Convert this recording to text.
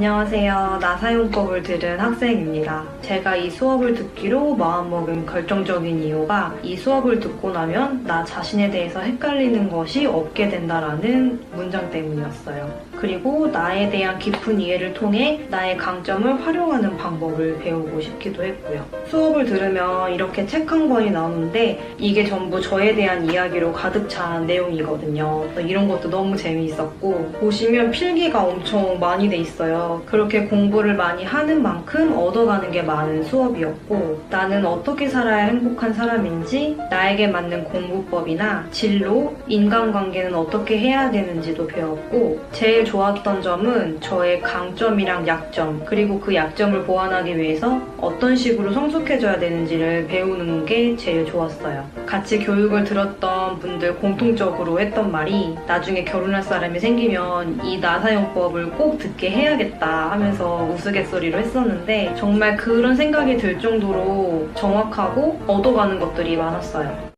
안녕하세요. 나사용법을 들은 학생입니다. 제가 이 수업을 듣기로 마음먹은 결정적인 이유가 이 수업을 듣고 나면 나 자신에 대해서 헷갈리는 것이 없게 된다라는 문장 때문이었어요. 그리고 나에 대한 깊은 이해를 통해 나의 강점을 활용하는 방법을 배우고 싶기도 했고요. 수업을 들으면 이렇게 책 한 권이 나오는데 이게 전부 저에 대한 이야기로 가득 찬 내용이거든요. 이런 것도 너무 재미있었고 보시면 필기가 엄청 많이 돼 있어요. 그렇게 공부를 많이 하는 만큼 얻어가는 게 많은 수업이었고 나는 어떻게 살아야 행복한 사람인지 나에게 맞는 공부법이나 진로, 인간관계는 어떻게 해야 되는지도 배웠고 제일 좋았던 점은 저의 강점이랑 약점 그리고 그 약점을 보완하기 위해서 어떤 식으로 성숙해져야 되는지를 배우는 게 제일 좋았어요. 같이 교육을 들었던 분들 공통적으로 했던 말이 나중에 결혼할 사람이 생기면 이 나사용법을 꼭 듣게 해야 겠다 하면서 우스갯소리로 했었는데 정말 그런 생각이 들 정도로 정확하고 얻어가는 것들이 많았어요.